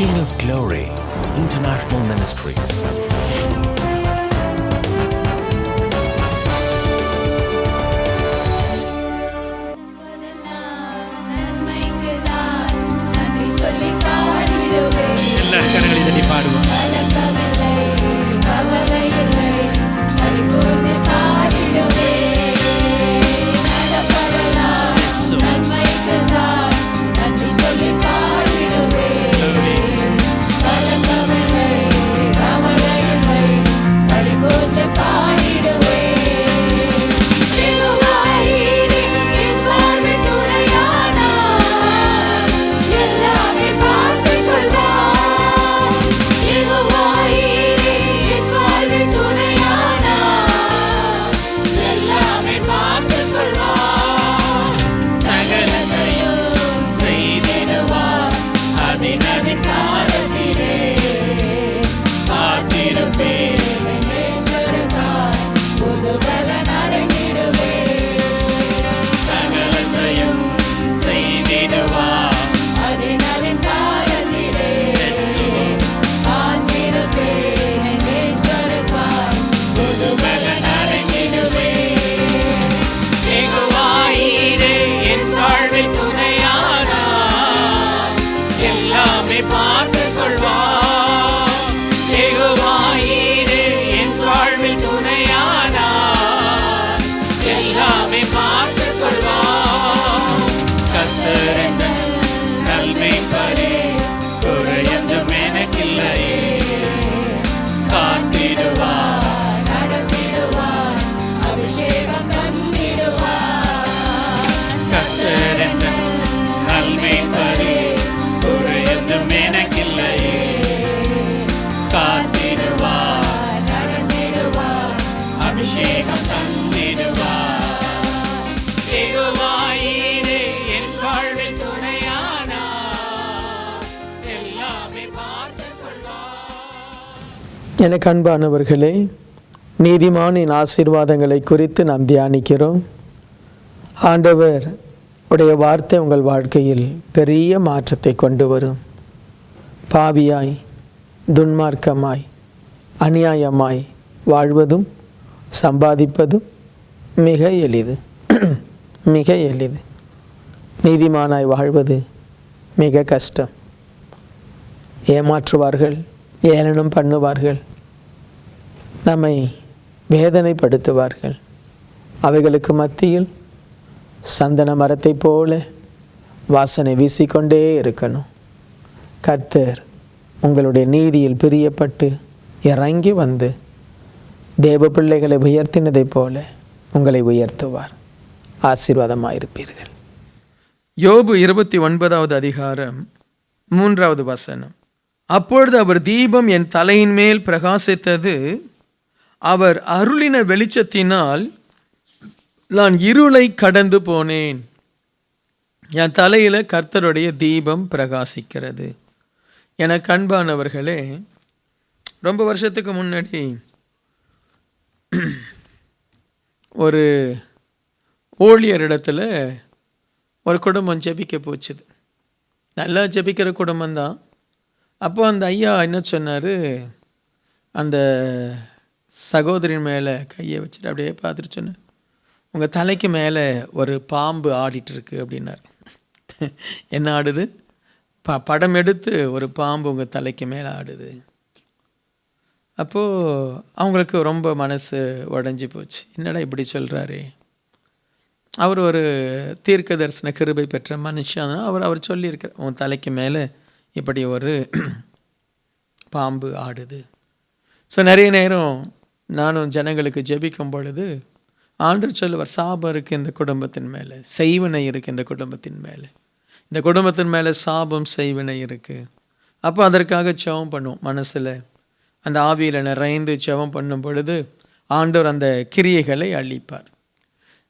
King of Glory International Ministries. எல்லா தட்டி பாடுவோம் எனக்கு அன்பானவர்களே நீதிமானின் ஆசீர்வாதங்களை குறித்து நாம் தியானிக்கிறோம். ஆண்டவர் உடைய வார்த்தை உங்கள் வாழ்க்கையில் பெரிய மாற்றத்தை கொண்டு வரும். பாவியாய் துன்மார்க்கமாய் அநியாயமாய் வாழ்வதும் சம்பாதிப்பதும் மிக எளிது. மிக எளிது. நீதிமானாய் வாழ்வது மிக கஷ்டம். ஏமாற்றுவார்கள். ஏளனம் பண்ணுவார்கள். நம்மை வேதனைப்படுத்துவார்கள். அவைகளுக்கு மத்தியில் சந்தன மரத்தைப் போல வாசனை வீசிக்கொண்டே இருக்கணும். கர்த்தர் உங்களுடைய நீதியில் பிரியப்பட்டு இறங்கி வந்து தேவ பிள்ளைகளை உயர்த்தினதைப் போல உங்களை உயர்த்துவார். ஆசீர்வாதமாயிருப்பீர்கள். யோபு இருபத்தி ஒன்பதாவது அதிகாரம் மூன்றாவது வசனம். அப்பொழுது அவர் தீபம் என் தலையின் மேல் பிரகாசித்தது. அவர் அருளின வெளிச்சத்தினால் நான் இருளை கடந்து போனேன். என் தலையில் கர்த்தருடைய தீபம் பிரகாசிக்கிறது. என கண்பானவர்களே ரொம்ப வருஷத்துக்கு முன்னாடி ஒரு ஊழியரிடத்துல ஒரு குடும்பம் ஜெபிக்க போச்சுது. நல்லா ஜெபிக்கிற குடும்பம்தான். அப்போ அந்த ஐயா என்ன சொன்னார்? அந்த சகோதரின் மேலே கையை வச்சுட்டு அப்படியே பார்த்துட்டு சொன்னார். உங்கள் தலைக்கு மேலே ஒரு பாம்பு ஆடிட்டுருக்கு அப்படின்னார். என்ன ஆடுது? ப படம் எடுத்து ஒரு பாம்பு உங்கள் தலைக்கு மேலே ஆடுது. அப்போது அவங்களுக்கு ரொம்ப மனசு உடஞ்சி போச்சு. என்னடா இப்படி சொல்கிறாரு அவர் ஒரு தீர்க்க தரிசன கிருபை பெற்ற மனுஷன். அவர் அவர் சொல்லியிருக்கார் உன் தலைக்கு மேலே இப்படி ஒரு பாம்பு ஆடுது. ஸோ நிறைய நேரம் நானும் ஜனங்களுக்கு ஜெபிக்கும் பொழுது ஆண்டு சொல்லுவார் சாபம் இருக்குது இந்த குடும்பத்தின் மேலே செய்வினை இருக்குது இந்த குடும்பத்தின் மேலே. இந்த குடும்பத்தின் மேலே சாபம் செய்வினை இருக்குது அப்போ அதற்காக ஜெபம் பண்ணுவோம். மனசில் அந்த ஆவியில் நிறைந்து ஜெபம் பண்ணும் பொழுது ஆண்டவர் அந்த கிரியைகளை அழிப்பார்.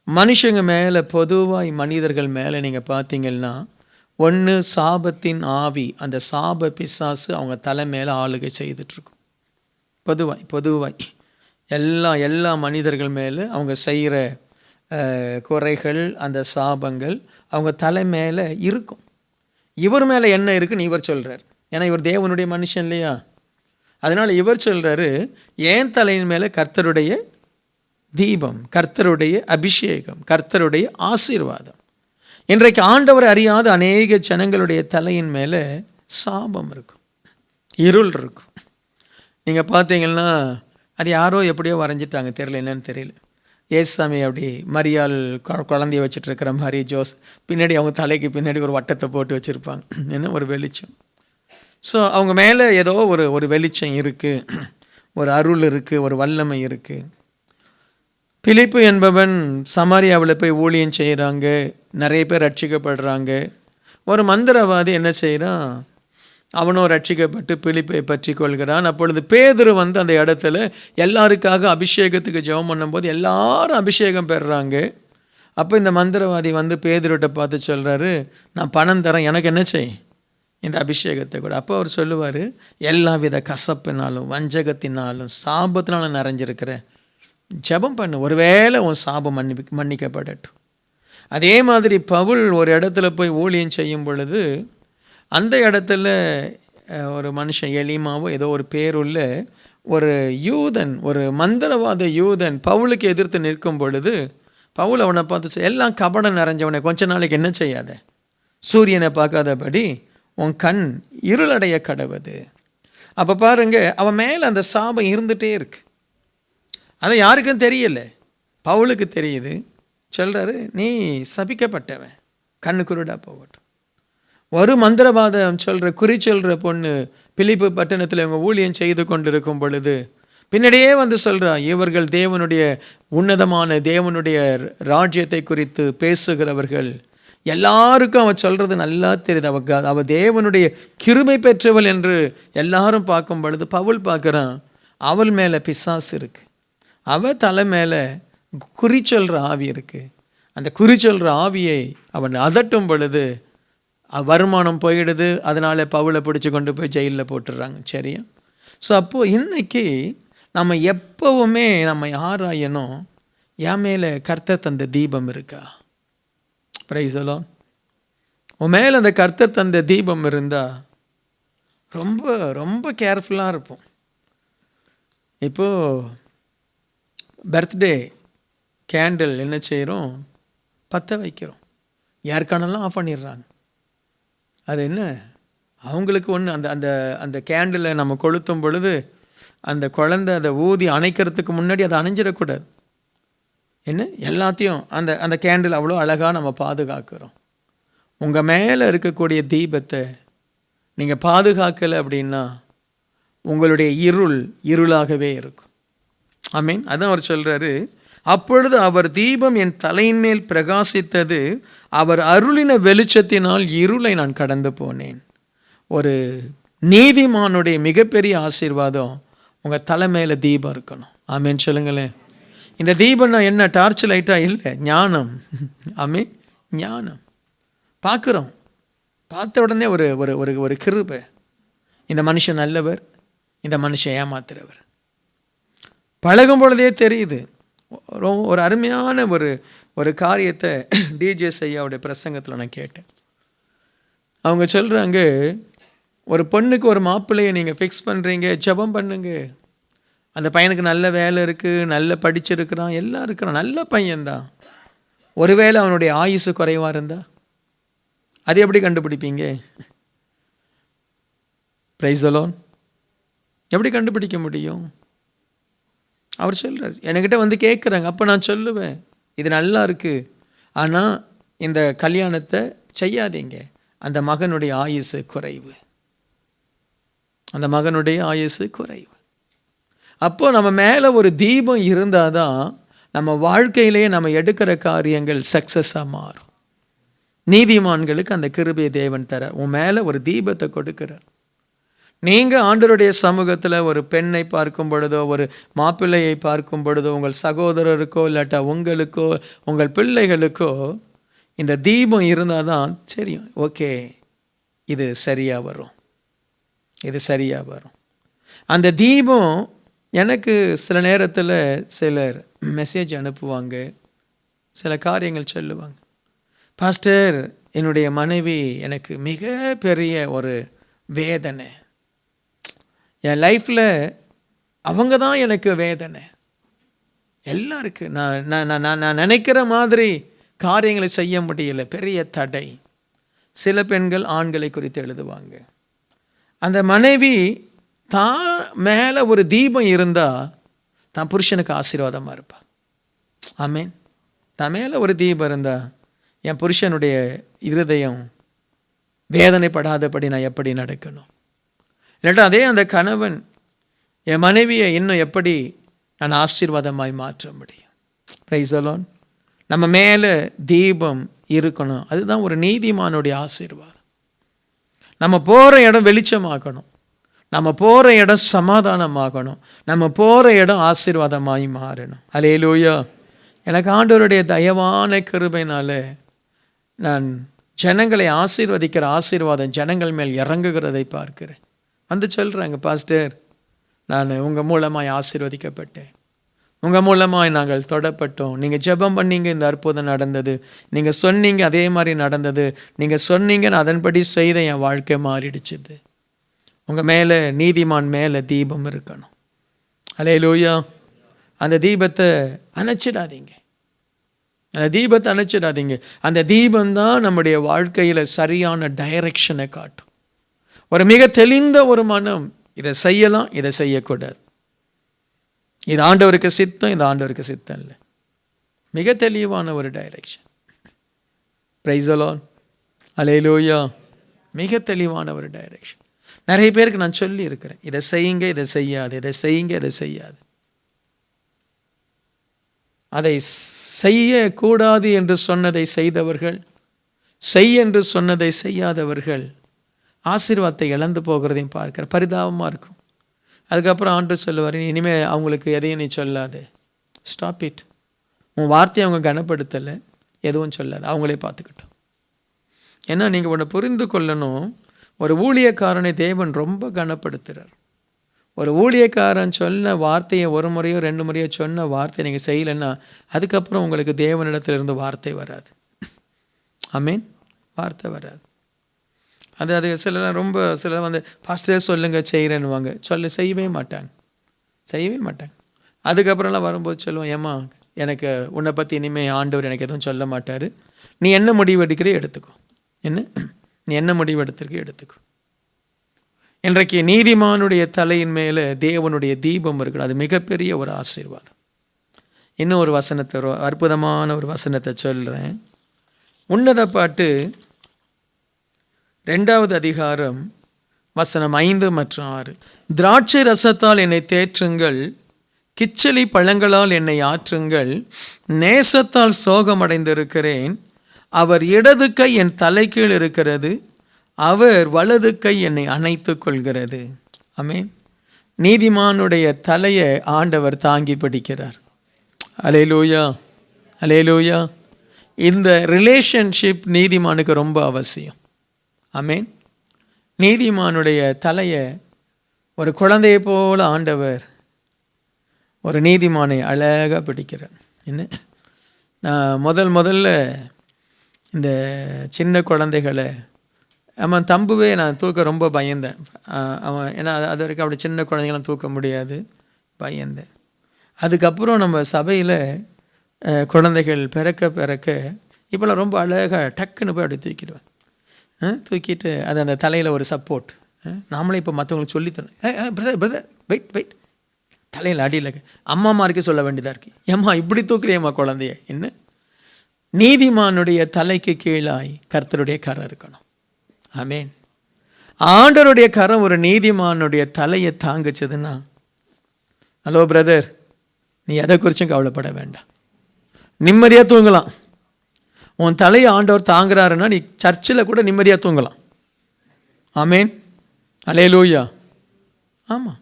மனுஷங்க மேலே பொதுவாக மனிதர்கள் மேலே நீங்கள் பார்த்தீங்கன்னா ஒன்று சாபத்தின் ஆவி. அந்த சாப பிசாசு அவங்க தலை மேலே ஆளுகை செய்துட்ருக்கும். பொதுவாய் பொதுவாய். எல்லா எல்லா மனிதர்கள் மேலே அவங்க செய்கிற குறைகள் அந்த சாபங்கள் அவங்க தலை மேலே இருக்கும். இவர் மேலே என்ன இருக்குன்னு இவர் சொல்கிறார் ஏன்னா இவர் தேவனுடைய மனுஷன் இல்லையா? அதனால் இவர் சொல்கிறாரு ஏன் தலையின் மேலே கர்த்தருடைய தீபம் கர்த்தருடைய அபிஷேகம் கர்த்தருடைய ஆசீர்வாதம். இன்றைக்கு ஆண்டவர் அறியாத அநேக ஜனங்களுடைய தலையின் மேலே சாபம் இருக்கும். இருள் இருக்கும். நீங்கள் பார்த்தீங்கன்னா அது யாரோ எப்படியோ வரைஞ்சிட்டாங்க. தெரியல என்னன்னு தெரியல. ஏசாமி அப்படி மரியாள் கொ- குழந்தைய வச்சுட்டு இருக்கிற மாதிரி ஜோஸ் பின்னாடி அவங்க தலைக்கு பின்னாடி ஒரு வட்டத்தை போட்டு வச்சுருப்பாங்க. என்ன ஒரு வெளிச்சம். ஸோ அவங்க மேலே ஏதோ ஒரு ஒரு வெளிச்சம் இருக்குது ஒரு அருள் இருக்குது ஒரு வல்லமை இருக்குது பிலிப்பு என்பவன் சமாரியாவில் போய் ஊழியம் செய்கிறாங்க நிறைய பேர் ரட்சிக்கப்படுறாங்க. ஒரு மந்திரவாதி என்ன செய்கிறான் அவனும் ரட்சிக்கப்பட்டு பிலிப்பை பற்றி கொள்கிறான். அப்பொழுது பேதுரு வந்து அந்த இடத்துல எல்லாருக்காக அபிஷேகத்துக்கு ஜெபம் பண்ணும்போது எல்லாரும் அபிஷேகம் பெறுறாங்க. அப்போ இந்த மந்திரவாதி வந்து பேதுருட்ட பார்த்து சொல்கிறாரு நான் பணம் தரேன் எனக்கு என்ன செய்? இந்த அபிஷேகத்தை கூட. அப்போ அவர் சொல்லுவார் எல்லா வித கசப்பினாலும் வஞ்சகத்தினாலும் சாபத்தினாலும் நிறைஞ்சிருக்கிறேன் ஜெபம் பண்ணு. ஒருவேளை உன் சாபம் மன்னி மன்னிக்கப்படட்டும். அதே மாதிரி பவுல் ஒரு இடத்துல போய் ஊழியம் செய்யும் பொழுது அந்த இடத்துல ஒரு மனுஷன் எலிமாவோ ஏதோ ஒரு பேருள்ள ஒரு யூதன் ஒரு மந்திரவாத யூதன் பவுலுக்கு எதிர்த்து நிற்கும் பொழுது பவுல் அவனை பார்த்து எல்லாம் கபடம் நிறைஞ்சவனை கொஞ்ச நாளைக்கு என்ன செய்யாத? சூரியனை பார்க்காதபடி உன் கண் இருளடைய கடவுது. அப்போ பாருங்க அவன் மேலே அந்த சாபம் இருந்துகிட்டே இருக்குது அது யாருக்கும் தெரியல. பவுலுக்கு தெரியுது. சொல்கிறாரு நீ சபிக்கப்பட்டவன். கண்ணு குருடாக போகட்டும். ஒரு மந்திரவாதம் சொல்கிற குறி சொல்கிற பொண்ணு பிலிப்பு பட்டணத்தில் இவங்க ஊழியம் செய்து கொண்டிருக்கும் பொழுது பின்னாடியே வந்து சொல்கிறான் இவர்கள் தேவனுடைய உன்னதமான தேவனுடைய ராஜ்யத்தை குறித்து பேசுகிறவர்கள் எல்லாருக்கும் அவன் சொல்கிறது நல்லா தெரியுது. அவள் அவள் தேவனுடைய கிருமை பெற்றவள் என்று எல்லாரும் பார்க்கும் பொழுது பவுல் பார்க்குறான் அவள் மேலே பிசாசு இருக்குது அவன் தலை மேலே குறி சொல்கிற ஆவி இருக்குது அந்த குறி சொல்கிற ஆவியை அவன் அதட்டும் பொழுது வருமானம் போயிடுது. அதனால் பவுலை பிடிச்சி கொண்டு போய் ஜெயிலில் போட்டுடுறாங்க சரியா? ஸோ அப்போது இன்னைக்கு நம்ம எப்பவுமே நம்ம ஆராயணும் என் மேலே கர்த்தர் தந்த தீபம் இருக்கா? பிரைஸலோ உன் மேலே அந்த கர்த்தர் தந்த தீபம் இருந்தால் ரொம்ப ரொம்ப கேர்ஃபுல்லாக இருப்போம். இப்போது பர்த்டே கேண்டில் என்ன செய்கிறோம் பற்ற வைக்கிறோம். யாருக்கானெல்லாம் ஆஃப் பண்ணிடுறாங்க. அது என்ன? அவங்களுக்கு ஒன்று அந்த அந்த அந்த கேண்டிலை நம்ம கொளுத்தும் பொழுது அந்த குழந்தை அதை ஊதி அணைக்கிறதுக்கு முன்னாடி அதை அணைஞ்சிடக்கூடாது. என்ன? எல்லாத்தையும் அந்த அந்த கேண்டில் அவ்வளோ அழகாக நம்ம பாதுகாக்கிறோம். உங்கள் மேலே இருக்கக்கூடிய தீபத்தை நீங்கள் பாதுகாக்கலை அப்படின்னா உங்களுடைய இருள் இருளாகவே இருக்கும். ஆமீன். அதான் அவர் சொல்கிறாரு அப்பொழுது அவர் தீபம் என் தலையின் மேல் பிரகாசித்தது அவர் அருளின வெளிச்சத்தினால் இருளை நான் கடந்து போனேன். ஒரு நீதிமானுடைய மிகப்பெரிய ஆசீர்வாதம் உங்கள் தலை மேலே தீபம் இருக்கணும். ஆமீன் சொல்லுங்களேன். இந்த தீபம்னா என்ன? டார்ச் லைட்டாக இல்லை ஞானம். ஆமே ஞானம். பார்க்குறோம். பார்த்த உடனே ஒரு ஒரு ஒரு ஒரு கிருபை. இந்த மனுஷன் நல்லவர் இந்த மனுஷன் ஏமாத்துறவர். பழகும் பொழுதே தெரியுது. ஒரு அருமையான ஒரு ஒரு காரியத்தை டிஜே ஐயாவுடைய பிரசங்கத்தில் நான் கேட்டேன். அவங்க சொல்கிறாங்க ஒரு பொண்ணுக்கு ஒரு மாப்பிள்ளையை நீங்கள் ஃபிக்ஸ் பண்ணுறீங்க ஜெபம் பண்ணுங்க. அந்த பையனுக்கு நல்ல வேலை இருக்குது நல்ல படிச்சிருக்கிறான் எல்லாம் இருக்கிறான் நல்ல பையன்தான். ஒருவேளை அவனுடைய ஆயுசு குறைவாக இருந்தா? அது எப்படி கண்டுபிடிப்பீங்க? ப்ரைஸ் அலோன் எப்படி கண்டுபிடிக்க முடியும்? அவர் சொல்கிறார் என்கிட்ட வந்து கேட்குறாங்க அப்போ நான் சொல்லுவேன். இது நல்லா இருக்குது ஆனால் இந்த கல்யாணத்தை செய்யாதீங்க. அந்த மகனுடைய ஆயுசு குறைவு. அந்த மகனுடைய ஆயுசு குறைவு. அப்போது நம்ம மேலே ஒரு தீபம் இருந்தால் தான் நம்ம வாழ்க்கையிலேயே நம்ம எடுக்கிற காரியங்கள் சக்ஸஸாக மாறும். நீதிமான்களுக்கு அந்த கிருபையை தேவன் தரார். உன் மேலே ஒரு தீபத்தை கொடுக்கிறார். நீங்கள் ஆண்டருடைய சமூகத்தில் ஒரு பெண்ணை பார்க்கும் பொழுதோ ஒரு மாப்பிள்ளையை பார்க்கும் பொழுதோ உங்கள் சகோதரருக்கோ இல்லாட்டா உங்களுக்கோ உங்கள் பிள்ளைகளுக்கோ இந்த தீபம் இருந்தால் தான் தெரியும். ஓகே இது சரியாக வரும். இது சரியாக வரும். அந்த தீபம் எனக்கு சில நேரத்தில் சிலர் மெசேஜ் அனுப்புவாங்க. சில காரியங்கள் சொல்லுவாங்க. பாஸ்டர் என்னுடைய மனைவி எனக்கு மிக பெரிய ஒரு வேதனை. என் லைஃப்பில் அவங்க தான் எனக்கு வேதனை. எல்லாம் இருக்குது நான் நான் நான் நான் நான் நினைக்கிற மாதிரி காரியங்களை செய்ய முடியல. பெரிய தடை. சில பெண்கள் ஆண்களை குறித்து எழுதுவாங்க. அந்த மனைவி தான் மேலே ஒரு தீபம் இருந்தால் தான் புருஷனுக்கு ஆசீர்வாதமாக இருப்பா. ஆமேன் தான் மேலே ஒரு தீபம் இருந்தால் என் புருஷனுடைய இருதயம் வேதனைப்படாதபடி நான் எப்படி நடக்கணும்? இல்லாட்டா அதே அந்த கணவன் என் மனைவியை இன்னும் எப்படி நான் ஆசீர்வாதமாய் மாற்ற முடியும்? ப்ரைஸ் அலோன் நம்ம மேலே தீபம் இருக்கணும். அதுதான் ஒரு நீதிமானுடைய ஆசீர்வாதம். நம்ம போகிற இடம் வெளிச்சமாக்கணும். நம்ம போகிற இடம் சமாதானமாகணும். நம்ம போகிற இடம் ஆசீர்வாதமாகி மாறணும். அலேலூயா எனக்கு ஆண்டவருடைய தயவான கிருபைனால நான் ஜனங்களை ஆசீர்வதிக்கிற ஆசீர்வாதம் ஜனங்கள் மேல் இறங்குகிறதை பார்க்கிறேன். வந்து சொல்கிறாங்க பாஸ்டர் நான் உங்கள் மூலமாக ஆசிர்வதிக்கப்பட்டேன். உங்கள் மூலமாக நாங்கள் தொடப்பட்டோம். நீங்கள் ஜெபம் பண்ணீங்க இந்த அற்புதம் நடந்தது. நீங்கள் சொன்னீங்க அதே மாதிரி நடந்தது. நீங்கள் சொன்னீங்க நான் அதன்படி செய்த என் வாழ்க்கை மாறிடுச்சுது. உங்கள் மேலே நீதிமான் மேலே தீபம் இருக்கணும். அலே லூயா அந்த தீபத்தை அணைச்சிடாதீங்க. அந்த தீபத்தை அணைச்சிடாதீங்க. அந்த தீபம் தான் நம்முடைய வாழ்க்கையில் சரியான டைரக்ஷனை காட்டும். ஒரு மிக தெளிந்த ஒரு மனம் இதை செய்யலாம் இதை செய்யக்கூடாது. இது ஆண்டவருக்கு சித்தம் இது ஆண்டவருக்கு சித்தம் இல்லை. மிக தெளிவான ஒரு டைரக்ஷன் பிரைசலான் அலையிலோயா மிக தெளிவான ஒரு டைரக்ஷன் நிறைய பேருக்கு நான் சொல்லி இருக்கிறேன் இதை செய்யுங்க இதை செய்யாது இதை செய்யுங்க இதை செய்யாது. அதை செய்யக்கூடாது என்று சொன்னதை செய்தவர்கள் செய் என்று சொன்னதை செய்யாதவர்கள் ஆசீர்வாதத்தை இழந்து போகிறதையும் பார்க்குற பரிதாபமாக இருக்கும். அதுக்கப்புறம் ஆண்டு சொல்லுவார் இனிமேல் அவங்களுக்கு எதையும் நீ சொல்லாது. ஸ்டாப் இட் உன் வார்த்தையை அவங்க கனப்படுத்தலை எதுவும் சொல்லாது. அவங்களே பார்த்துக்கிட்டோம். ஏன்னா நீங்கள் ஒன்று புரிந்து கொள்ளணும். ஒரு ஊழியக்காரனை தேவன் ரொம்ப கனப்படுத்துகிறார் ஒரு ஊழியக்காரன் சொன்ன வார்த்தையை ஒரு முறையோ ரெண்டு முறையோ சொன்ன வார்த்தை நீங்கள் செய்யலைன்னா அதுக்கப்புறம் உங்களுக்கு தேவனிடத்திலிருந்து வார்த்தை வராது. ஐ மீன் வார்த்தை வராது. அது அது சிலர் ரொம்ப சிலர் வந்து ஃபஸ்ட்டே சொல்லுங்கள் செய்கிறேன்னுவாங்க சொல்ல செய்யவே மாட்டாங்க. செய்யவே மாட்டாங்க. அதுக்கப்புறம்லாம் வரும்போது சொல்லுவோம் ஏம்மா எனக்கு உன்னை பற்றி இனிமேல் ஆண்டவர் எனக்கு எதுவும் சொல்ல மாட்டார். நீ என்ன முடிவு எடுக்கிறே எடுத்துக்கோ. என்ன? நீ என்ன முடிவு எடுத்திருக்கே எடுத்துக்கோ. இன்றைக்கு நீதிமானுடைய தலையின் மேலே தேவனுடைய தீபம் இருக்குது அது மிகப்பெரிய ஒரு ஆசீர்வாதம். இன்னும் ஒரு வசனத்தை அற்புதமான ஒரு வசனத்தை சொல்கிறேன் உன்னத பாட்டு ரெண்டாவது அதிகாரம் வசனம் ஐந்து மற்றும் ஆறு. திராட்சை ரசத்தால் என்னை தேற்றுங்கள் கிச்சலி பழங்களால் என்னை ஆற்றுங்கள் நேசத்தால் சோகமடைந்திருக்கிறேன் அவர் இடது கை என் தலைக்கீழ் இருக்கிறது அவர் வலது கை என்னை அணைத்து கொள்கிறது. ஆமீன். நீதிமானுடைய தலையை ஆண்டவர் தாங்கி பிடிக்கிறார். அலேலூயா அலேலூயா இந்த ரிலேஷன்ஷிப் நீதிமானுக்கு ரொம்ப அவசியம். அமேன் நீதிமானுடைய தலையை ஒரு குழந்தையை போல ஆண்டவர் ஒரு நீதிமானை அழகாக பிடிக்கிறார். என்ன? நான் முதல் முதல்ல இந்த சின்ன குழந்தைகளை அவன் தம்புவே நான் தூக்க ரொம்ப பயந்தேன். அவன் ஏன்னா அது- அது வரைக்கும் அப்படி சின்ன குழந்தைங்களாம் தூக்க முடியாது. பயந்தேன். அதுக்கப்புறம் நம்ம சபையில் குழந்தைகள் பிறக்க பிறக்க இப்போலாம் ரொம்ப அழகாக டக்குன்னு போய் அப்படி தூக்கிடுவேன் தூக்கிட்டு அது அந்த தலையில் ஒரு சப்போர்ட் நாமளே இப்போ மற்றவங்களுக்கு சொல்லித்தரணும் பிரதர் பிரதர் வெயிட் வெயிட் தலையில் அடியில் அம்மாமாருக்கு சொல்ல வேண்டியதாக இருக்கு. ஏம்மா இப்படி தூக்குறியம்மா குழந்தைய? என்ன? நீதிமானுடைய தலைக்கு கீழாய் கர்த்தருடைய கரம் இருக்கணும். ஆமேன் ஆண்டருடைய கரம் ஒரு நீதிமானுடைய தலையை தாங்குச்சதுன்னா ஹலோ பிரதர் நீ எதை குறிச்சும் கவலைப்பட வேண்டாம். நிம்மதியாக தூங்கலாம். உன் தலையை ஆண்டவர் தாங்குறாருன்னா நீ சர்ச்சில் கூட நிம்மதியாக தூங்கலாம். ஆமேன். அலே ஆமாம்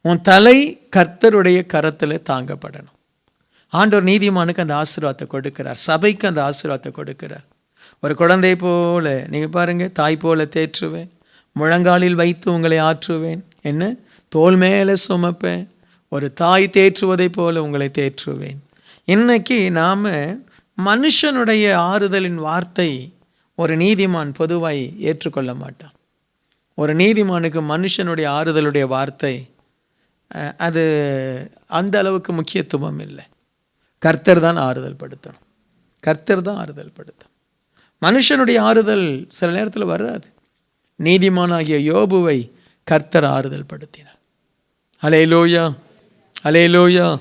உன் தலை கர்த்தருடைய கரத்தில் தாங்கப்படணும். ஆண்டவர் நீதிமானுக்கு அந்த ஆசீர்வாதத்தை கொடுக்கிறார். சபைக்கு அந்த ஆசீர்வாதத்தை கொடுக்கிறார். ஒரு குழந்தை போல நீங்கள் பாருங்கள் தாய் போல தேற்றுவேன். முழங்காலில் வைத்து உங்களை ஆற்றுவேன். என்ன? தோல் மேலே சுமப்பேன். ஒரு தாய் தேற்றுவதைப் போல உங்களை தேற்றுவேன். இன்னைக்கு நாம் மனுஷனுடைய ஆறுதலின் வார்த்தை ஒரு நீதிமான் பொதுவாய் ஏற்றுக்கொள்ள மாட்டான். ஒரு நீதிமானுக்கு மனுஷனுடைய ஆறுதலுடைய வார்த்தை அது அந்த அளவுக்கு முக்கியத்துவம் இல்லை. கர்த்தர் தான் ஆறுதல் படுத்தணும். கர்த்தர் தான் ஆறுதல் படுத்தணும். மனுஷனுடைய ஆறுதல் சில நேரத்தில் வராது. நீதிமானாகிய யோபுவை கர்த்தர் ஆறுதல் படுத்தினார். அலேலோயா அலேலோயா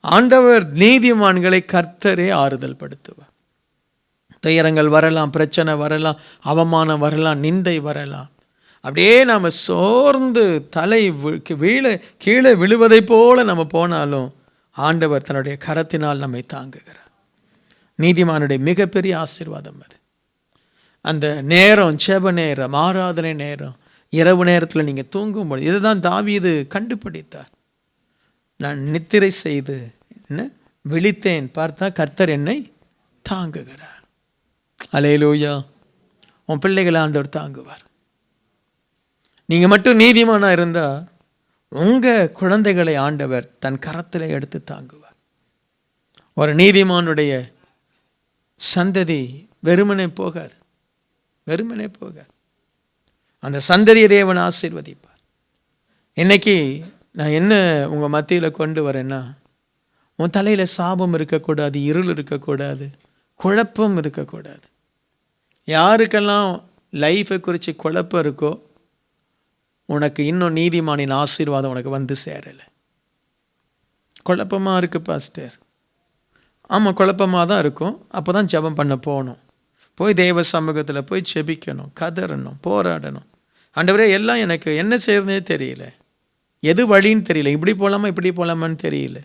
ஆண்டவர் நீதிமான்களை கர்த்தரே ஆறுதல் படுத்துவார் துயரங்கள் வரலாம் பிரச்சனை வரலாம் அவமானம் வரலாம் நிந்தை வரலாம். அப்படியே நாம் சோர்ந்து தலை வீழ கீழே விழுவதைப் போல நம்ம போனாலும் ஆண்டவர் தன்னுடைய கரத்தினால் நம்மை தாங்குகிறார். நீதிமானுடைய மிகப்பெரிய ஆசீர்வாதம் அது. அந்த நேரம் செப நேரம் ஆராதனை நேரம் இரவு நேரத்தில் நீங்கள் தூங்கும்போது இதுதான் தாவி இது கண்டுபிடித்தார். நான் நித்திரை செய்து என்ன? விழித்தேன். பார்த்தா கர்த்தர் என்னை தாங்குகிறார். அலையலோயா. உன் பிள்ளைகளை ஆண்டவர் தாங்குவார். நீங்கள் மட்டும் நீதிமானாக இருந்தால் உங்கள் குழந்தைகளை ஆண்டவர் தன் கரத்தில் எடுத்து தாங்குவார். ஒரு நீதிமானுடைய சந்ததி வெறுமனே போகாது. வெறுமனே போகாது. அந்த சந்ததியை தேவன் ஆசீர்வதிப்பார். இன்னைக்கு நான் என்ன உங்கள் மத்தியில் கொண்டு வரேன்னா உன் தலையில் சாபம் இருக்கக்கூடாது இருள் இருக்கக்கூடாது குழப்பம் இருக்கக்கூடாது. யாருக்கெல்லாம் லைஃப்பை குறித்து குழப்பம் இருக்கோ உனக்கு இன்னும் நீதிமானின் ஆசீர்வாதம் உனக்கு வந்து சேரலை. குழப்பமாக இருக்குது பாஸ்டர் ஆமாம் குழப்பமாக தான் இருக்கும். அப்போ தான் ஜெபம் பண்ண போகணும். போய் தெய்வ சமூகத்தில் போய் செபிக்கணும் கதறணும் போராடணும். ஆண்டவரே எல்லாம் எனக்கு என்ன செய்யறதுனே தெரியல. எது வழின்னு தெரியல. இப்படி போகலாமா இப்படி போகலாமான்னு தெரியல.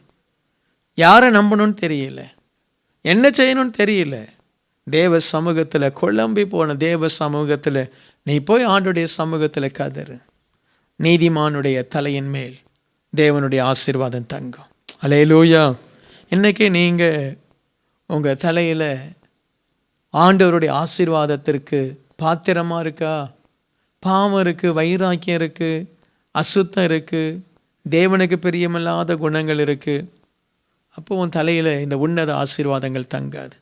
யாரை நம்பணும்னு தெரியல. என்ன செய்யணும்னு தெரியல. தேவ சமூகத்தில் குழம்பி போன தேவ சமூகத்தில் நீ போய் ஆண்டுடைய சமூகத்தில் கதறு. நீதிமானுடைய தலையின் மேல் தேவனுடைய ஆசீர்வாதம் தங்கும். அலையலூயா இன்றைக்கி நீங்கள் உங்கள் தலையில் ஆண்டவருடைய ஆசீர்வாதத்திற்கு பாத்திரமாக இருக்கா? பாவம் இருக்குது வைராக்கியம் இருக்குது அசுத்தம் இருக்குது தேவனுக்கு பிரியமில்லாத குணங்கள் இருக்குது அப்போ உன் தலையில் இந்த உன்னத ஆசீர்வாதங்கள் தங்காது.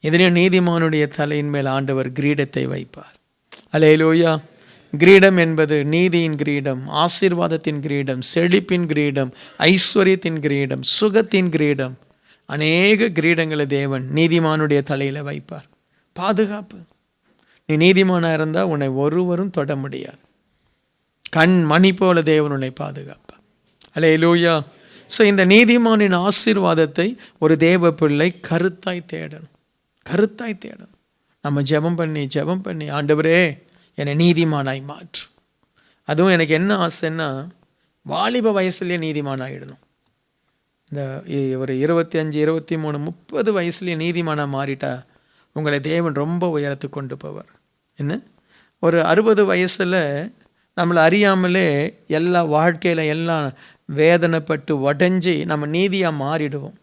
எதிரே நீதிமானுடைய தலையின் மேல் ஆண்டவர் கிரீடத்தை வைப்பார். அலையலோயா கிரீடம் என்பது நீதியின் கிரீடம் ஆசீர்வாதத்தின் கிரீடம் செழிப்பின் கிரீடம் ஐஸ்வர்யத்தின் கிரீடம் சுகத்தின் கிரீடம். அநேக கிரீடங்களை தேவன் நீதிமானுடைய தலையில் வைப்பார். பாதுகாப்பு. நீ நீதிமானாக இருந்தால் உன்னை ஒருவரும் தொட முடியாது. கண் மணி போல தேவனுடைய உன்னை அலே லூயா ஸோ இந்த நீதிமானின் ஆசீர்வாதத்தை ஒரு தேவ பிள்ளை கருத்தாய் தேடணும். கருத்தாய் தேடணும். நம்ம ஜெபம் பண்ணி ஜெபம் பண்ணி ஆண்டவரே என்னை நீதிமானாய் மாற்று. அதுவும் எனக்கு என்ன ஆசைன்னா வாலிப வயசுலேயே நீதிமானாகிடணும் இந்த ஒரு இருபத்தி அஞ்சு இருபத்தி மூணு முப்பது வயசுலேயே நீதிமானாக மாறிட்டா உங்களை தேவன் ரொம்ப உயரத்துக்கு கொண்டு போவார். என்ன? ஒரு அறுபது வயசில் நம்மளை அறியாமலே எல்லா வாழ்க்கையில் எல்லாம் வேதனைப்பட்டு உடஞ்சி நம்ம நீதியாக மாறிடுவோம்.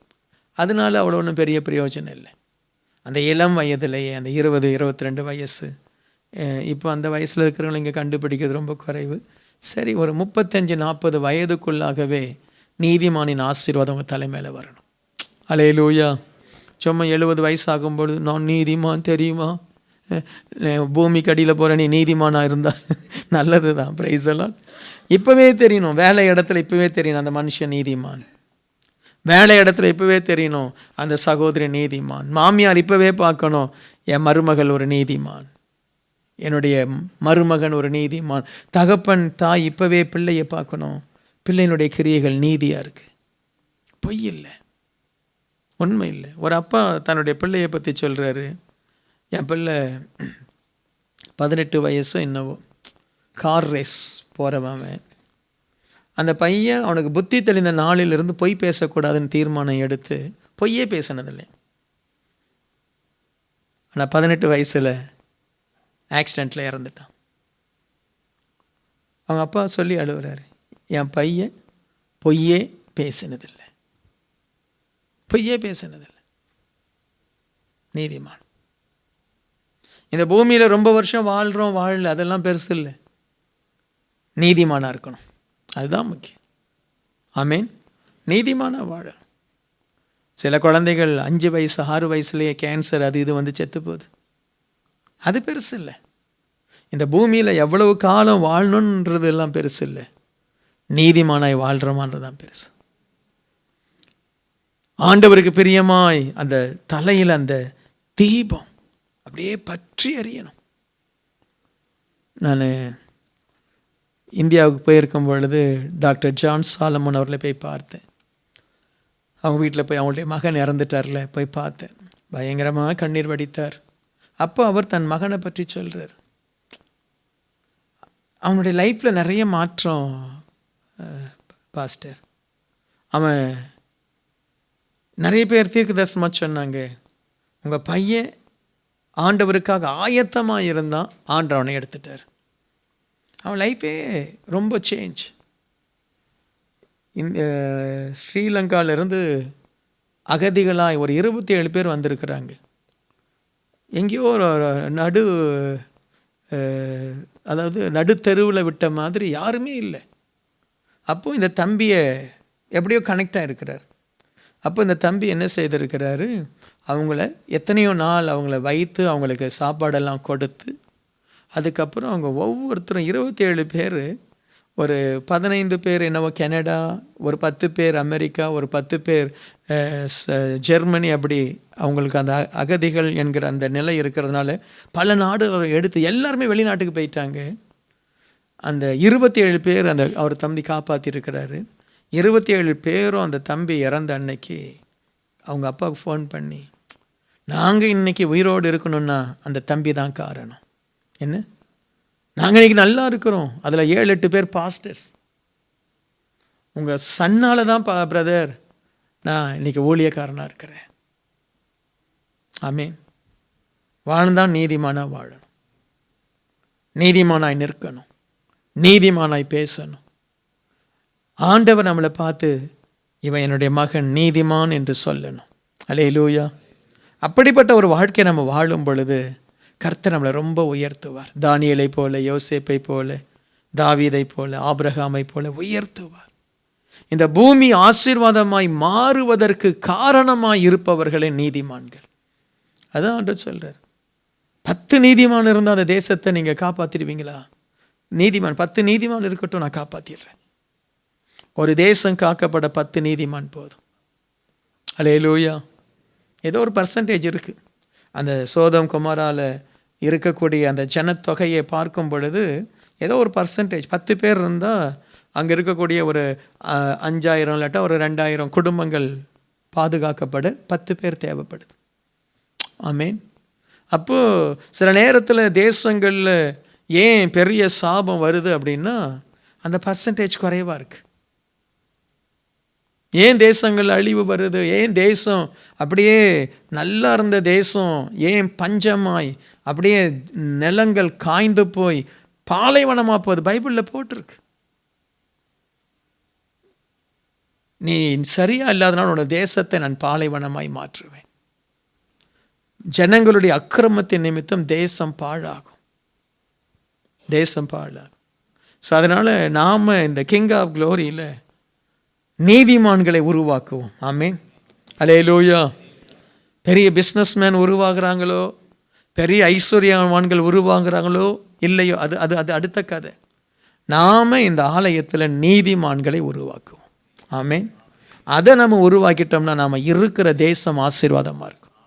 அதனால அவ்வளோ ஒன்றும் பெரிய பிரயோஜனம் இல்லை. அந்த இளம் வயதிலேயே அந்த இருபது இருபத்தி ரெண்டு வயசு இப்போ அந்த வயசில் இருக்கிறவங்களை இங்கே கண்டுபிடிக்கிறது ரொம்ப குறைவு. சரி ஒரு முப்பத்தஞ்சு நாற்பது வயதுக்குள்ளாகவே நீதிமானின் ஆசீர்வாதம் உங்கள் தலைமையில் வரணும். அலையலூயா. சும்மா எழுபது வயசு ஆகும்பொழுது நான் நீதிமான் தெரியுமா? பூமிக்கு அடியில் போகிற நீ நீதிமானாக இருந்தால் நல்லது தான் ப்ரைஸெல்லாம் இப்போவே தெரியணும். வேலை இடத்துல இப்போவே தெரியணும் அந்த மனுஷன் நீதிமான். வேலை இடத்துல இப்போவே தெரியணும் அந்த சகோதரி நீதிமான். மாமியார் இப்போவே பார்க்கணும் என் மருமகள் ஒரு நீதிமான். என்னுடைய மருமகன் ஒரு நீதிமான். தகப்பன் தாய் இப்போவே பிள்ளையை பார்க்கணும். பிள்ளையினுடைய கிரியைகள் நீதியாக இருக்குது பொய் இல்லை. உண்மை இல்லை. ஒரு அப்பா தன்னுடைய பிள்ளையை பற்றி சொல்கிறாரு என் பிள்ளை பதினெட்டு வயசோ என்னவோ கார் ரேஸ் போகிறவன் அந்த பையன் அவனுக்கு புத்தி தெளிந்த நாளிலிருந்து பொய் பேசக்கூடாதுன்னு தீர்மானம் எடுத்து பொய்யே பேசினதில்லை. ஆனால் பதினெட்டு வயசில் ஆக்சிடெண்ட்டில் இறந்துட்டான். அவங்க அப்பா சொல்லி அழுகிறாரு என் பையன் பொய்யே பேசினதில்லை. பொய்யே பேசினதில்லை. நீதிமான். இந்த பூமியில் ரொம்ப வருஷம் வாழ்கிறோம் வாழல அதெல்லாம் பெருசு இல்லை. நீதிமானாக இருக்கணும். அதுதான் முக்கியம். ஆமீன். நீதிமானாக வாழ சில குழந்தைகள் அஞ்சு வயசு ஆறு வயசுலேயே கேன்சர் அது இது வந்து செத்து போகுது. அது பெருசு இல்லை. இந்த பூமியில் எவ்வளவு காலம் வாழணுன்றது எல்லாம் பெருசு இல்லை. நீதிமானாய் வாழ்கிறோமான்றது தான் பெருசு. ஆண்டவருக்கு பிரியமாய் அந்த தலையில் அந்த தீபம். அப்படியே பற்றி அறியணும் நான் இந்தியாவுக்கு போயிருக்கும் பொழுது டாக்டர் ஜான் சாலமன் அவர்களை போய் பார்த்தேன். அவங்க வீட்டில் போய் அவங்களுடைய மகன் இறந்துட்டார்ல போய் பார்த்தேன். பயங்கரமாக கண்ணீர் வடித்தார். அப்போ அவர் தன் மகனை பற்றி சொல்கிறார் அவனுடைய லைஃப்பில் நிறைய மாற்றம் பாஸ்டர். அவன் நிறைய பேர் தீர்க்கதர்சனமாக சொன்னாங்க. உங்கள் பையன் ஆண்டவருக்காக ஆயத்தமாக இருந்தான் ஆண்டவனை எடுத்துட்டார். அவன் லைஃபே ரொம்ப சேஞ்ச் இந்த ஸ்ரீலங்காவிலேருந்து அகதிகளாய் ஒரு இருபத்தி ஏழு பேர் வந்திருக்கிறாங்க. எங்கேயோ ஒரு நடு அதாவது நடுத்தெருவில் விட்ட மாதிரி யாருமே இல்லை. அப்போது இந்த தம்பியை எப்படியோ கனெக்டாக இருக்கிறார் அப்போ இந்த தம்பி என்ன செய்திருக்கிறாரு? அவங்கள எத்தனையோ நாள் அவங்கள வைத்து அவங்களுக்கு சாப்பாடெல்லாம் கொடுத்து அதுக்கப்புறம் அவங்க ஒவ்வொருத்தரும் இருபத்தி ஏழு பேர் ஒரு பதினைந்து பேர் என்னவோ கனடா ஒரு பத்து பேர் அமெரிக்கா ஒரு பத்து பேர் ச- ஜெர்மனி அப்படி அவங்களுக்கு அந்த அகதிகள் என்கிற அந்த நிலை இருக்கிறதுனால பல நாடுகளை எடுத்து எல்லாருமே வெளிநாட்டுக்கு போயிட்டாங்க. அந்த இருபத்தி ஏழு பேர் அந்த அவர் தம்பி காப்பாற்றிருக்கிறாரு இருபத்தி ஏழு பேரும் அந்த தம்பி இறந்த அன்னைக்கு அவங்க அப்பாவுக்கு ஃபோன் பண்ணி நாங்கள் இன்னைக்கு உயிரோடு இருக்கணும்னா அந்த தம்பி தான் காரணம். என்ன? நாங்கள் இன்னைக்கு நல்லா இருக்கிறோம். அதில் ஏழு எட்டு பேர் பாஸ்டர்ஸ் உங்கள் சன்னால் தான் பா பிரதர் நான் இன்னைக்கு ஊழியக்காரனாக இருக்கிறேன். ஆமே வாழ்ந்தான் நீதிமானாக வாழணும். நீதிமானாய் நிற்கணும். நீதிமானாய் பேசணும். ஆண்டவர் நம்மளை பார்த்து இவன் என்னுடைய மகன் நீதிமான் என்று சொல்லணும். அலே லூயா அப்படிப்பட்ட ஒரு வாழ்க்கை நம்ம வாழும் பொழுது கர்த்தர் நம்மளை ரொம்ப உயர்த்துவார். தானியலை போல யோசேப்பை போல தாவீதை போல ஆபிரகாமை போல உயர்த்துவார். இந்த பூமி ஆசீர்வாதமாய் மாறுவதற்கு காரணமாய் இருப்பவர்களே நீதிமான்கள். அதான் ஆண்டவர் சொல்கிறார் பத்து நீதிமான் இருந்தால் அந்த தேசத்தை நீங்கள் காப்பாற்றிடுவீங்களா நீதிமான் பத்து நீதிமான் இருக்கட்டும் நான் காப்பாற்றிடுறேன் ஒரு தேசம் காக்கப்பட பத்து நீதிமான் போதும். அலே லூயா ஏதோ ஒரு பர்சன்டேஜ் இருக்குது அந்த சோதம் குமாரால் இருக்கக்கூடிய அந்த ஜனத்தொகையை பார்க்கும் பொழுது ஏதோ ஒரு பர்சன்டேஜ் பத்து பேர் இருந்தால் அங்கே இருக்கக்கூடிய ஒரு அஞ்சாயிரம் இல்லாட்டா ஒரு ரெண்டாயிரம் குடும்பங்கள் பாதுகாக்கப்பட பத்து பேர் தேவைப்படுது. ஆமீன். அப்போது சில நேரத்தில் தேசங்களில் ஏன் பெரிய சாபம் வருது அப்படின்னா அந்த பர்சன்டேஜ் குறைவாக இருக்குது ஏன் தேசங்கள் அழிவு வருது? ஏன் தேசம் அப்படியே நல்லா இருந்த தேசம்? ஏன் பஞ்சமாய்? அப்படியே நிலங்கள் காய்ந்து போய் பாலைவனமாக போகுது? பைபிளில் போட்டிருக்கு. நீ சரியாக இல்லாதனால உன்னோட தேசத்தை நான் பாலைவனமாய் மாற்றுவேன். ஜனங்களுடைய அக்கிரமத்தின் நிமித்தம் தேசம் பாழாகும். தேசம் பாழாகும். ஸோ அதனால் நாம் இந்த கிங் ஆஃப் க்ளோரியில் நீதிமான்களை உருவாக்குவோம். ஆமீன். அலே லூயா பெரிய பிஸ்னஸ்மேன் உருவாகுறாங்களோ? பெரிய ஐஸ்வர்யவான்கள் உருவாகுறாங்களோ? இல்லையோ அது அது அது அடுத்த கதை. நாம் இந்த ஆலயத்தில் நீதிமான்களை உருவாக்குவோம். ஆமீன். அதை நம்ம உருவாக்கிட்டோம்னா நாம் இருக்கிற தேசம் ஆசீர்வாதமாக இருக்கும்.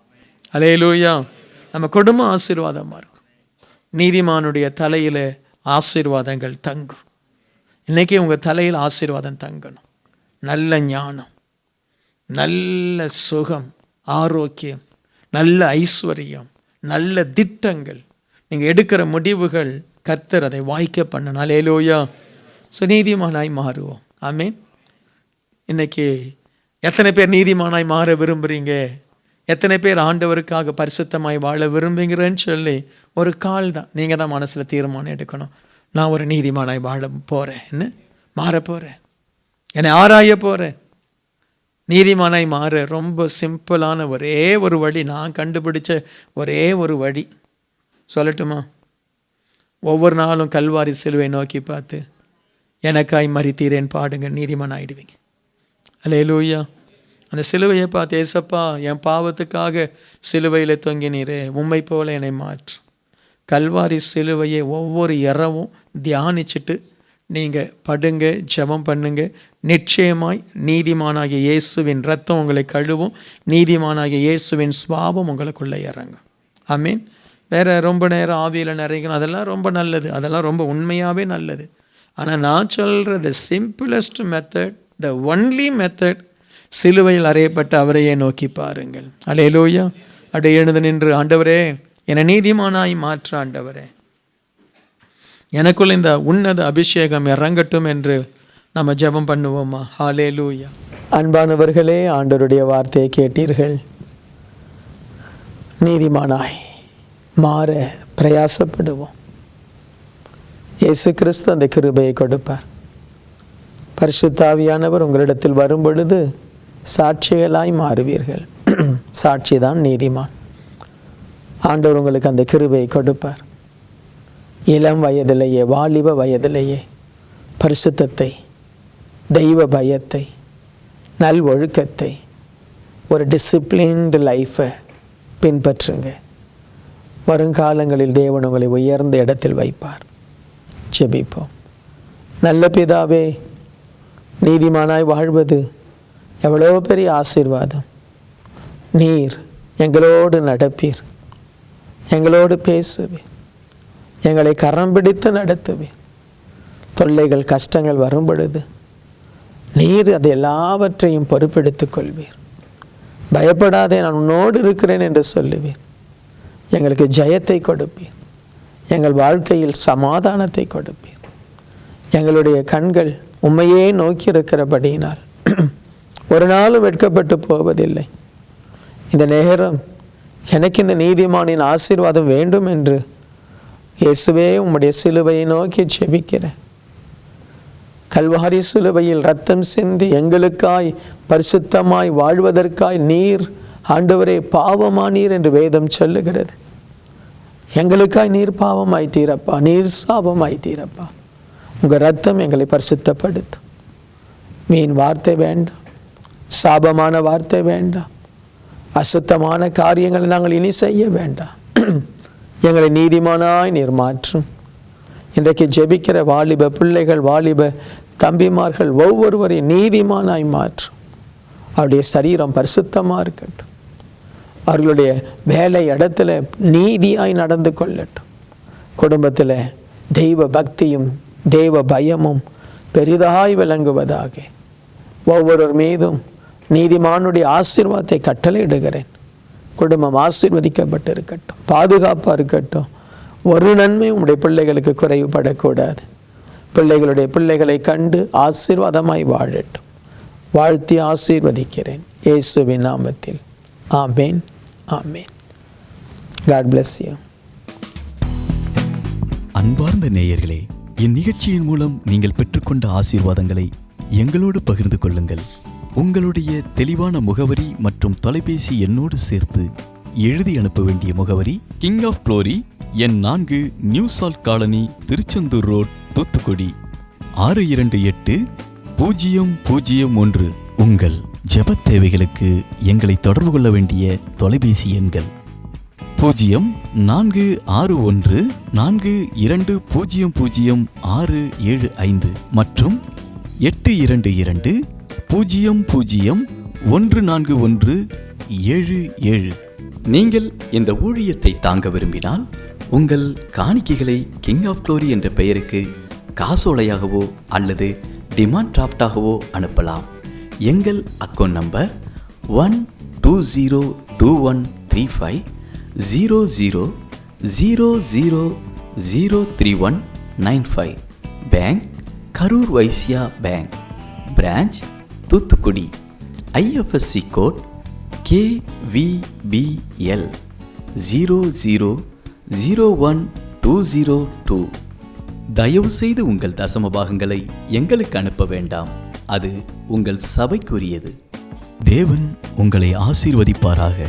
அலே லூயா நம்ம குடும்பம் ஆசீர்வாதமாக இருக்கும். நீதிமானுடைய தலையில் ஆசீர்வாதங்கள் தங்கும். இன்னைக்கு உங்கள் தலையில் ஆசீர்வாதம் தங்கணும். நல்ல ஞானம் நல்ல சுகம் ஆரோக்கியம் நல்ல ஐஸ்வர்யம் நல்ல திட்டங்கள். நீங்கள் எடுக்கிற முடிவுகள் கத்தர் அதை வாய்க்க பண்ணனால் ஏலோயா ஸோ நீதிமானாய் மாறுவோம். ஆமே இன்னைக்கு எத்தனை பேர் நீதிமானாய் மாற விரும்புகிறீங்க எத்தனை பேர் ஆண்டவருக்காக பரிசுத்தமாய் வாழ விரும்புகிறேன்னு சொல்லி ஒரு கால் தான். நீங்கள் தான் மனசில் தீர்மானம் எடுக்கணும். நான் ஒரு நீதிமானாய் வாழ போகிறேன் என்ன? மாற போகிறேன் என்னை ஆராய போகிறேன் நீதிமானாய் மாற. ரொம்ப சிம்பிளான ஒரே ஒரு வழி. நான் கண்டுபிடிச்ச ஒரே ஒரு வழி. சொல்லட்டுமா? ஒவ்வொரு நாளும் கல்வாரி சிலுவை நோக்கி பார்த்து எனக்காய் மறித்தீரேன் பாடுங்க நீதிமான் ஆயிடுவீங்க. அல்லேலூயா. அந்த சிலுவையை பார்த்து ஏசப்பா என் பாவத்துக்காக சிலுவையில் தொங்கினீரே உண்மை போல என்னை மாற்று. கல்வாரி சிலுவையை ஒவ்வொரு இரவும் தியானிச்சுட்டு நீங்கள் படுங்க ஜெபம் பண்ணுங்க. நிச்சயமாய் நீதிமானாகிய இயேசுவின் ரத்தம் உங்களை கழுவும். நீதிமானாகிய இயேசுவின் சுவாபம் உங்களுக்குள்ளே இறங்கும். ஆமீன். வேறு ரொம்ப நேரம் ஆவியில் நிறையணும் அதெல்லாம் ரொம்ப நல்லது. அதெல்லாம் ரொம்ப உண்மையாகவே நல்லது. ஆனால் நான் சொல்கிற the simplest method the only method சிலுவையில் அறையப்பட்ட அவரையே நோக்கி பாருங்கள். அலையலூயா அடே எழுந்து நின்று ஆண்டவரே என்னை நீதிமானாய் மாற்ற ஆண்டவரே. எனக்குள்ள இந்த உன்னத அபிஷேகம் இறங்கட்டும் என்று நம்ம ஜெபம் பண்ணுவோமா? ஹாலே லூயா அன்பானவர்களே ஆண்டருடைய வார்த்தையை கேட்டீர்கள். நீதிமானாய் மாற பிரயாசப்படுவோம். இயேசு கிறிஸ்து அந்த கிருபையை கொடுப்பார். பரிசுத்தாவியானவர் உங்களிடத்தில் வரும் பொழுது சாட்சிகளாய் மாறுவீர்கள். சாட்சி தான் நீதிமான். ஆண்டவர் உங்களுக்கு அந்த கிருபையை கொடுப்பார். இளம் வயதிலேயே வாலிப வயதிலேயே பரிசுத்தத்தை தெய்வ பயத்தை நல் ஒழுக்கத்தை ஒரு டிசிப்ளின்டு லைஃப்பை பின்பற்றுங்க. வருங்காலங்களில் தேவன் உங்களை உயர்ந்த இடத்தில் வைப்பார். ஜெபிப்போம். நல்ல பிதாவே நீதிமானாய் வாழ்வது எவ்வளோ பெரிய ஆசீர்வாதம். நீர் எங்களோடு நடப்பீர். எங்களோடு பேசுவீர். எங்களை கரம் பிடித்து நடத்துவீர் தொல்லைகள் கஷ்டங்கள் வரும் பொழுது நீர் அது எல்லாவற்றையும் பொறுப்பெடுத்துக் கொள்வீர். பயப்படாதே நான் உன்னோடு இருக்கிறேன் என்று சொல்லுவீர். எங்களுக்கு ஜெயத்தை கொடுப்பீர். எங்கள் வாழ்க்கையில் சமாதானத்தை கொடுப்பீர். எங்களுடைய கண்கள் உண்மையே நோக்கி இருக்கிறபடியினால் ஒரு நாளும் வெட்கப்பட்டு போவதில்லை. இந்த நேரம் எனக்கு இந்த நீதிமானின் ஆசீர்வாதம் வேண்டும் என்று இயேசுவே உம்முடைய சிலுவையை நோக்கி செபிக்கிறேன் கல்வாரி சிலுவையில் ரத்தம் சிந்தி எங்களுக்காய் பரிசுத்தமாய் வாழ்வதற்காய் நீர் ஆண்டவரே பாவமானீர் என்று வேதம் சொல்லுகிறது. எங்களுக்காய் நீர் பாவமாயிட்டீரப்பா நீர் சாபமாயிட்டீரப்பா உங்கள் ரத்தம் எங்களை பரிசுத்தப்படுத்தும். மீன் வார்த்தை வேண்டாம் சாபமான வார்த்தை வேண்டாம் அசுத்தமான காரியங்களை நாங்கள் இனி செய்ய வேண்டாம். எங்களை நீதிமானாய் நீர் மாற்றும். இன்றைக்கு ஜெபிக்கிற வாலிப பிள்ளைகள் வாலிப தம்பிமார்கள் ஒவ்வொருவரையும் நீதிமானாய் மாற்றும். அவருடைய சரீரம் பரிசுத்தமாக இருக்கட்டும். அவர்களுடைய வேலை இடத்துல நீதியாய் நடந்து கொள்ளட்டும். குடும்பத்தில் தெய்வ பக்தியும் தெய்வ பயமும் பெரிதாய் விளங்குவதாக. ஒவ்வொருவர் மீதும் நீதிமானுடைய ஆசீர்வாதத்தை கட்டளையிடுகிறேன். குடும்பம் ஆசீர்வதிக்கப்பட்டு இருக்கட்டும் பாதுகாப்பாக இருக்கட்டும். ஒரு நன்மை உங்களுடைய பிள்ளைகளுக்கு குறைவுபடக்கூடாது. பிள்ளைகளுடைய பிள்ளைகளை கண்டு ஆசீர்வாதமாய் வாழட்டும். வாழ்த்தி ஆசீர்வதிக்கிறேன். இயேசுவின் நாமத்தில். ஆமேன். ஆமேன். காட் பிளஸ் யூ அன்பார்ந்த நேயர்களே இந்நிகழ்ச்சியின் மூலம் நீங்கள் பெற்றுக்கொண்ட ஆசீர்வாதங்களை எங்களோடு பகிர்ந்து கொள்ளுங்கள். உங்களுடைய தெளிவான முகவரி மற்றும் தொலைபேசி எண்ணோடு சேர்த்து எழுதி அனுப்ப வேண்டிய முகவரி கிங் ஆஃப் குளோரி எண் நான்கு new salt colony Tiruchendur road Thoothukudi. ஆறு இரண்டு எட்டு பூஜ்ஜியம் பூஜ்ஜியம் ஒன்று. உங்கள் ஜெபத் தேவைகளுக்கு எங்களை தொடர்பு கொள்ள வேண்டிய தொலைபேசி எண்கள் பூஜ்ஜியம் நான்கு ஆறு ஒன்று நான்கு இரண்டு பூஜ்ஜியம் பூஜ்ஜியம் ஆறு ஏழு ஐந்து மற்றும் எட்டு இரண்டு இரண்டு பூஜ்ஜியம் பூஜ்ஜியம் ஒன்று நான்கு ஒன்று ஏழு ஏழு. நீங்கள் இந்த ஊழியத்தை தாங்க விரும்பினால் உங்கள் காணிக்கைகளை கிங் ஆஃப் க்ளோரி என்ற பெயருக்கு காசோலையாகவோ அல்லது டிமாண்ட் டிராஃப்டாகவோ அனுப்பலாம். எங்கள் account number one two zero two one three five zero zero zero zero zero three one nine five. Bank Karur Vysya bank. Branch Thoothukudi IFSC code KVBL zero zero zero one two zero two தயவுசெய்து உங்கள் தசம பாகங்களை எங்களுக்கு அனுப்ப வேண்டாம். அது உங்கள் சபைக்குரியது. தேவன் உங்களை ஆசீர்வதிப்பாராக.